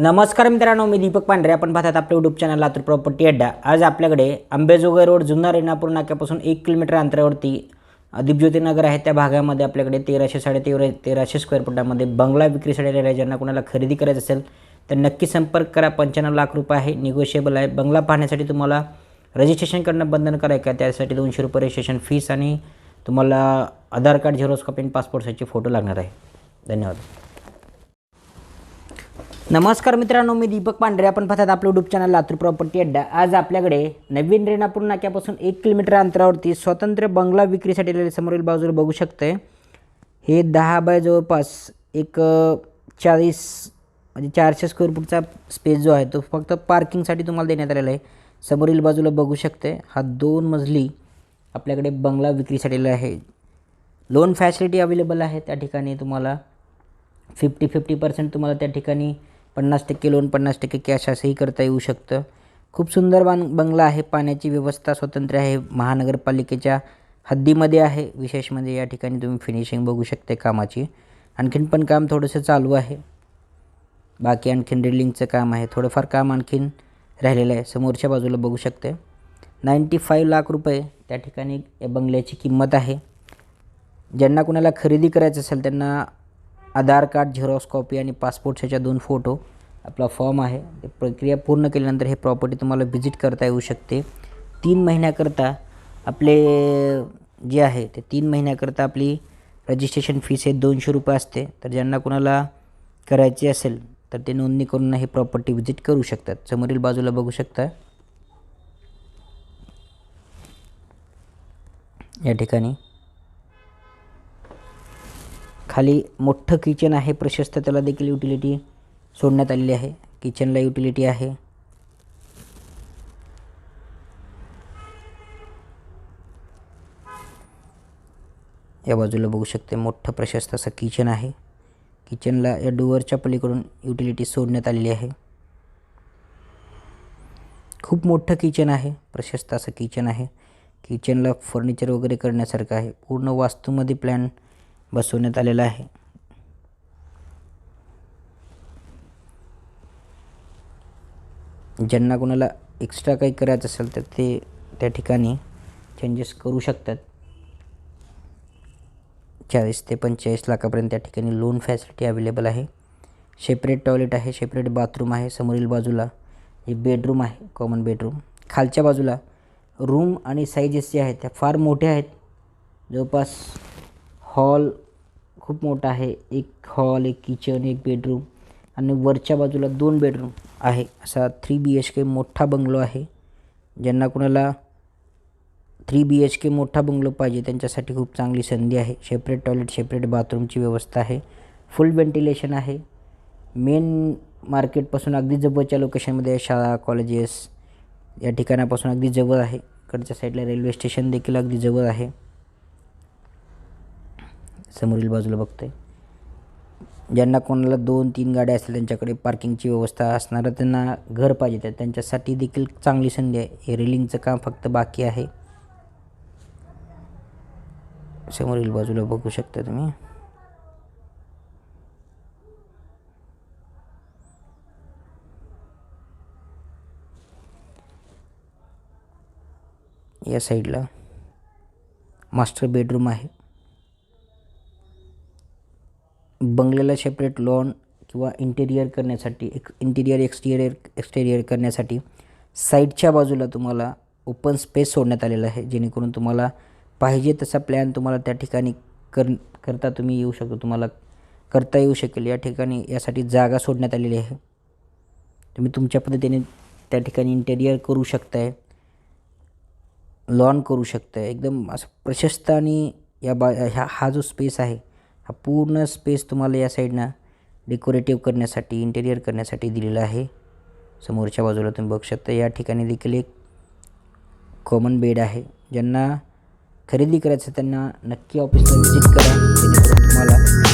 नमस्कार मित्रांनो मी दीपक पांढरे. आपण पाहतात आपले यूट्यूब चॅनल लातूर प्रॉपर्टी अड्डा. आज आपल्याकडे आंबेजोगाई रोड जुन्नर रेणापूर नाक्यापासून एक किलोमीटर अंतरावरती दीपज्योती नगर आहे. त्या भागामध्ये आपल्याकडे तेराशे साडे तेरा तेराशे स्क्वेअर फुटामध्ये बंगला विक्रीसाठी आलेला आहे. ज्यांना कोणाला खरेदी करायचं असेल तर नक्की संपर्क करा. पंच्याण्णव लाख रुपये आहे. निगोशिएबल आहे. बंगला पाहण्यासाठी तुम्हाला रजिस्ट्रेशन करणं बंधनकारक आहे. त्यासाठी दोनशे रुपये रजिस्ट्रेशन फीस आणि तुम्हाला आधार कार्ड झेरॉक्स आणि पासपोर्ट साईजचे फोटो लागणार आहे. धन्यवाद. नमस्कार मित्रांनो मी दीपक पांढरे. आपण पाहतात आपलं युट्यूब चॅनल लातूर प्रॉपर्टी अड्डा. आज आपल्याकडे नवीन रेणापूर नाक्यापासून एक किलोमीटर अंतरावरती स्वतंत्र बंगला विक्रीसाठी आलेले समोरील बाजूला बघू शकते हे दहा बाय जवळपास एक चाळीस म्हणजे चारशे स्क्वेअर फूटचा स्पेस जो आहे तो फक्त पार्किंगसाठी तुम्हाला देण्यात आलेला आहे. समोरील बाजूला बघू शकते हा दोन मजली आपल्याकडे बंगला विक्रीसाठी आहे. लोन फॅसिलिटी अवेलेबल आहे त्या ठिकाणी तुम्हाला. फिफ्टी फिफ्टी पर्सेंट तुम्हाला त्या ठिकाणी पन्नास टक्के लोन पन्नास टक्के कॅश असंही करता येऊ शकतं. खूप सुंदर बां बंगला आहे पाण्याची व्यवस्था स्वतंत्र आहे महानगरपालिकेच्या हद्दीमध्ये आहे विशेष म्हणजे या ठिकाणी तुम्ही फिनिशिंग बघू शकते कामाची. आणखीन पण काम थोडंसं चालू आहे. बाकी आणखीन ड्रिलिंगचं काम आहे थोडंफार काम आणखीन राहिलेलं आहे समोरच्या बाजूला बघू शकते. नाईंटी फाईव्ह लाख रुपये त्या ठिकाणी या बंगल्याची किंमत आहे. ज्यांना कुणाला खरेदी करायचं असेल त्यांना आधार कार्ड झेरॉक्स कॉपी आणि ह्याच्या दोन फोटो. आपला फॉर्म आहे. ते प्रक्रिया पूर्ण केल्यानंतर हे प्रॉपर्टी तुम्हाला व्हिजिट करता येऊ शकते. तीन महिन्याकरता आपले जे आहे ते तीन महिन्याकरता आपली रजिस्ट्रेशन फीस हे दोनशे रुपये असते. तर ज्यांना कुणाला करायची असेल तर ते नोंदणी करून हे प्रॉपर्टी व्हिजिट करू शकतात. समोरील बाजूला बघू शकता. या ठिकाणी. खाली मोठं किचन आहे प्रशस्त त्याला देखील युटिलिटी सोडण्यात आलेली आहे. किचनला युटिलिटी आहे. या बाजूला बघू शकते मोठं प्रशस्त असं किचन आहे. किचनला या डोअरच्या पलीकडून युटिलिटी सोडण्यात आलेली आहे. खूप मोठं किचन आहे प्रशस्त असं किचन आहे. किचनला फर्निचर वगैरे करण्यासारखं आहे. पूर्ण वास्तूमध्ये प्लॅन बसवण्यात आलेला आहे. ज्यांना कोणाला एक्स्ट्रा काही करायचं असेल तर ते त्या ठिकाणी चेंजेस करू शकतात. चाळीस ते पंचेचाळीस लाखापर्यंत त्या ठिकाणी लोन फॅसिलिटी अवेलेबल आहे. सेपरेट टॉयलेट आहे सेपरेट बाथरूम आहे समोरील बाजूला हे बेडरूम आहे कॉमन बेडरूम खालच्या बाजूला रूम आणि साईजेस जे आहेत त्या फार मोठ्या आहेत. जवळपास हॉल खूप मोठा आहे. एक हॉल एक किचन एक बेडरूम आणि वरच्या बाजूला दोन बेडरूम आहे. असा थ्री बी एच के मोठा बंगलो आहे. ज्यांना कुणाला थ्री बी एच के मोठा बंगलो पाहिजे त्यांच्यासाठी खूप चांगली संधी आहे. सेपरेट टॉयलेट सेपरेट बाथरूमची व्यवस्था आहे. फुल व्हेंटिलेशन आहे. मेन मार्केटपासून अगदी जवळच्या लोकेशनमध्ये शाळा कॉलेजेस या ठिकाणापासून अगदी जवळ आहे. इकडच्या साईडला रेल्वे स्टेशन देखील अगदी जवळ आहे. समोरील बाजूला बघतोय. ज्यांना कोणाला दोन तीन गाड्या असतील त्यांच्याकडे पार्किंगची व्यवस्था असणारं त्यांना घर पाहिजे. तर त्यांच्यासाठी देखील चांगली संधी आहे. हे रेलिंगचं काम फक्त बाकी आहे. समोरील बाजूला बघू शकता तुम्ही. या साईडला मास्टर बेडरूम आहे. बंगल्याला सेपरेट लॉन किंवा इंटेरियर करण्यासाठी एक इंटेरियर एक्सटेरियर एक्सटेरियर करण्यासाठी साईडच्या बाजूला तुम्हाला ओपन स्पेस सोडण्यात आलेला आहे जेणेकरून तुम्हाला पाहिजे तसा प्लॅन तुम्हाला त्या ठिकाणी कर करता तुम्ही येऊ शकतो तुम्हाला करता येऊ शकेल. या ठिकाणी यासाठी जागा सोडण्यात आलेली आहे. तुम्ही तुमच्या पद्धतीने त्या ठिकाणी इंटेरियर करू शकताय लॉन करू शकताय. एकदम असं प्रशस्त आणि या बा ह्या हा जो स्पेस आहे हा पूर्ण स्पेस तुम्हाला या साईडनं डेकोरेटिव्ह करण्यासाठी इंटेरियर करण्यासाठी दिलेला आहे. समोरच्या बाजूला तुम्ही बघू शकता या ठिकाणी देखील एक कॉमन बेड आहे. ज्यांना खरेदी करायचं त्यांना नक्की ऑफिसला व्हिजिट करा. तुम्हाला